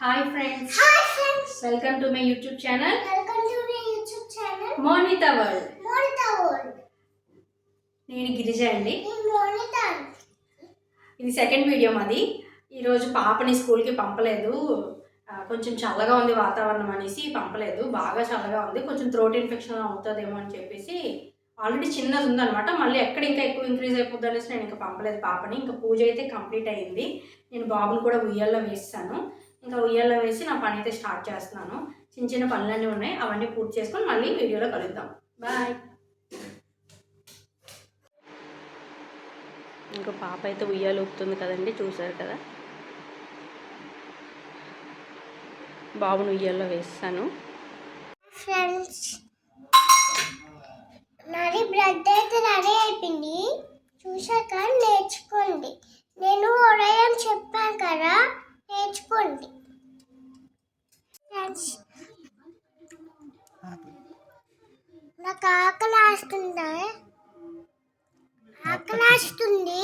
Hi friends hi friends welcome to my YouTube channel welcome to my YouTube channel Monitha world Monitha world నేను గిరిజ అండి. మోనిత ఇది second video మాది. ఈరోజు పాపని స్కూల్కి పంపలేదు. కొంచెం చల్లగా ఉంది వాతావరణం అనేసి పంపలేదు. బాగా చల్లగా ఉంది. కొంచెం థ్రోట్ ఇన్ఫెక్షన్ అవుతుందేమో అని చెప్పేసి ఆల్రెడీ చిన్నది ఉందన్నమాట. మళ్ళీ ఎక్కడ ఇంకా ఎక్కువ ఇంక్రీజ్ అయిపోద్ది అనేసి నేను ఇంకా పంపలేదు పాపని. ఇంకా పూజ అయితే కంప్లీట్ అయ్యింది నేను బాబుని కూడా ఉయ్యాల్లో వేస్తాను. ఇంకా ఉయ్యాల్లో వేసి నా పని అయితే స్టార్ట్ చేస్తున్నాను. చిన్న చిన్న పనులన్నీ ఉన్నాయి. అవన్నీ పూర్తి చేసుకొని మళ్ళీ వీడియోలో కలుద్దాం. బాయ్. ఇంకో పాప అయితే ఉయ్యాలు ఊపుతుంది కదండి చూసారు కదా? బాబుని ఉయ్యాల్లో వేస్తాను. ఫ్రెండ్స్ నాది బ్లడ్ అయితే రెడీ అయిపోయింది. చూశాక నేర్చుకోండి నేను ఉదయం చెప్పాను కదా నేర్చుకోండి ఫ్రెండ్స్ నాకు ఆకలి ఆకలాస్తుంది.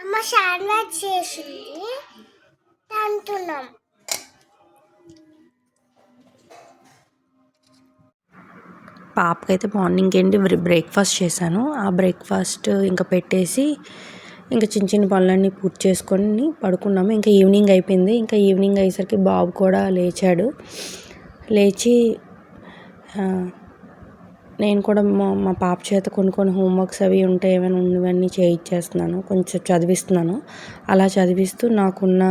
అమ్మ శాండ్విచ్ చేసింది. తింటున్నాం పాపకైతే మార్నింగ్ ఏంటి బ్రేక్ఫాస్ట్ చేశాను. ఆ బ్రేక్ఫాస్ట్ ఇంకా పెట్టేసి ఇంకా చిన్న చిన్న పనులన్నీ పూర్తి చేసుకొని పడుకున్నాము. ఇంకా ఈవినింగ్ అయిపోయింది. ఇంకా ఈవినింగ్ అయ్యేసరికి బాబు కూడా లేచాడు. లేచి నేను కూడా మా మా పాప చేత కొన్ని కొన్ని హోంవర్క్స్ అవి ఉంటే ఏమైనా ఉన్నవన్నీ చేయించేస్తున్నాను కొంచెం చదివిస్తున్నాను. అలా చదివిస్తూ నాకున్న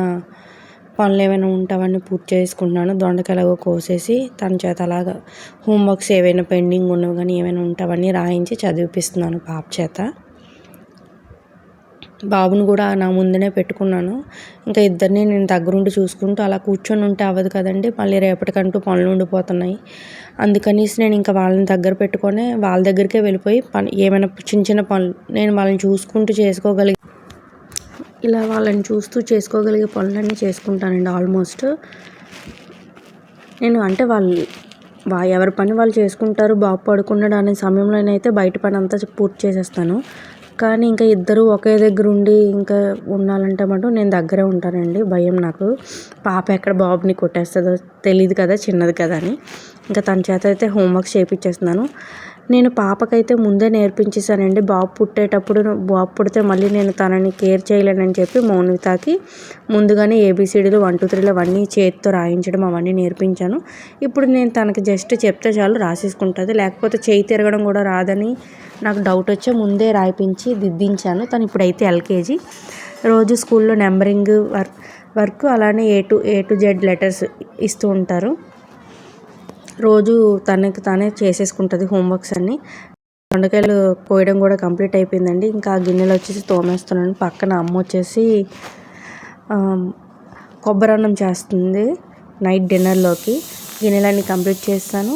పనులు ఏమైనా ఉంటే అవన్నీ పూర్తి చేసుకుంటున్నాను. దొండకాయలు కోసేసి తన చేత అలాగా హోంవర్క్స్ ఏవైనా పెండింగ్ ఉన్నవి కానీ ఏమైనా ఉంటే అవన్నీ రాయించి చదివిపిస్తున్నాను పాప చేత. బాబుని కూడా నా ముందునే పెట్టుకున్నాను. ఇంకా ఇద్దరిని నేను దగ్గరుండి చూసుకుంటూ అలా కూర్చొని ఉంటే అవ్వదు కదండి మళ్ళీ రేపటికంటూ పనులు ఉండిపోతున్నాయి. అందుకనేసి నేను ఇంకా వాళ్ళని దగ్గర పెట్టుకొని వాళ్ళ దగ్గరికే వెళ్ళిపోయి పని ఏమైనా చిన్న చిన్న పనులు నేను వాళ్ళని చూసుకుంటూ చేసుకోగలిగి ఇలా వాళ్ళని చూస్తూ చేసుకోగలిగే పనులన్నీ చేసుకుంటానండి ఆల్మోస్ట్. నేను అంటే వాళ్ళు వా ఎవరి పని వాళ్ళు చేసుకుంటారు బాబు పడుకున్నాడు అనే సమయంలోనైతే బయట పని అంతా పూర్తి చేసేస్తాను. కానీ ఇంకా ఇద్దరు ఒకే దగ్గర ఉండి ఇంకా ఉండాలంటే మటు నేను దగ్గరే ఉంటానండి. భయం నాకు. పాప ఎక్కడ బాబుని కొట్టేస్తుందో తెలియదు కదా చిన్నది కదా అని. ఇంకా తన చేత అయితే హోంవర్క్ చేయించేస్తున్నాను నేను పాపకైతే ముందే నేర్పించేసానండి బాబు పుట్టేటప్పుడు బాబు పుడితే మళ్ళీ నేను తనని కేర్ చేయలేనని చెప్పి మౌనితాకి ముందుగానే ఏబీసీడీలు వన్ టూ త్రీలు అవన్నీ చేతితో రాయించడం అవన్నీ నేర్పించాను. ఇప్పుడు నేను తనకి జస్ట్ చెప్తే చాలు రాసేసుకుంటుంది. లేకపోతే చేయి తిరగడం కూడా రాదని నాకు డౌట్ వచ్చే ముందే రాయిపించి దిద్దించాను. తను ఇప్పుడైతే ఎల్కేజీ. రోజు స్కూల్లో నెంబరింగ్ వర్క్ వర్క్ అలానే A to A to Z letters ఇస్తూ ఉంటారు. రోజు తనకి తానే చేసేసుకుంటుంది హోంవర్క్స్ అన్నీ. దొండకాయలు కోయడం కూడా కంప్లీట్ అయిపోయిందండి. ఇంకా ఆ గిన్నెలు వచ్చేసి తోమేస్తున్నాను. పక్కన అమ్మ వచ్చేసి కొబ్బరన్నం కొబ్బరి అన్నం చేస్తుంది నైట్ డిన్నర్లోకి. గిన్నెలన్నీ కంప్లీట్ చేస్తాను.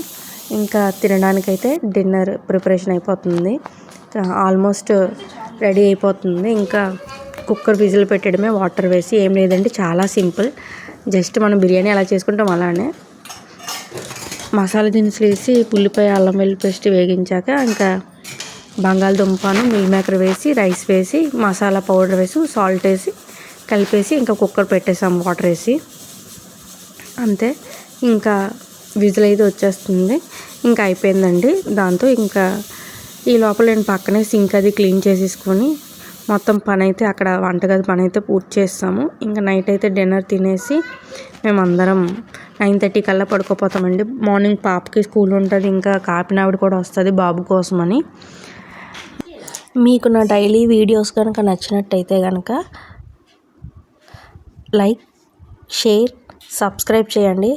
ఇంకా తినడానికైతే డిన్నర్ ప్రిపరేషన్ అయిపోతుంది. ఆల్మోస్ట్ రెడీ అయిపోతుంది. ఇంకా కుక్కర్ విజిల్ పెట్టడమే వాటర్ వేసి. ఏం లేదండి చాలా సింపుల్. జస్ట్ మనం బిర్యానీ ఎలా చేసుకుంటాం అలానే. మసాలా దినుసులు వేసి ఉల్లిపాయ అల్లం వెల్లుల్లి పేస్ట్ వేగించాక ఇంకా బంగాళదుంపను మిల్ మేకర్ వేసి రైస్ వేసి మసాలా పౌడర్ వేసి సాల్ట్ వేసి కలిపేసి ఇంకా కుక్కర్ పెట్టేసాం వాటర్ వేసి. అంతే. ఇంకా విజిల్ అయితే వచ్చేస్తుంది. ఇంకా అయిపోయిందండి. దాంతో ఇంకా ఈ లోపల నేను పక్కనే సింక్ అది క్లీన్ చేసేసుకొని మొత్తం పని అయితే అక్కడ వంటగది పని అయితే పూర్తి చేస్తాము. ఇంకా నైట్ అయితే డిన్నర్ తినేసి మేమందరం నైన్ థర్టీ కల్లా పడుకోపోతామండి. మార్నింగ్ పాపకి స్కూల్ ఉంటుంది ఇంకా కాపినావిడ కూడా వస్తుంది బాబు కోసమని. మీకు నా డైలీ వీడియోస్ కనుక నచ్చినట్టయితే కనుక లైక్ షేర్ సబ్స్క్రైబ్ చేయండి.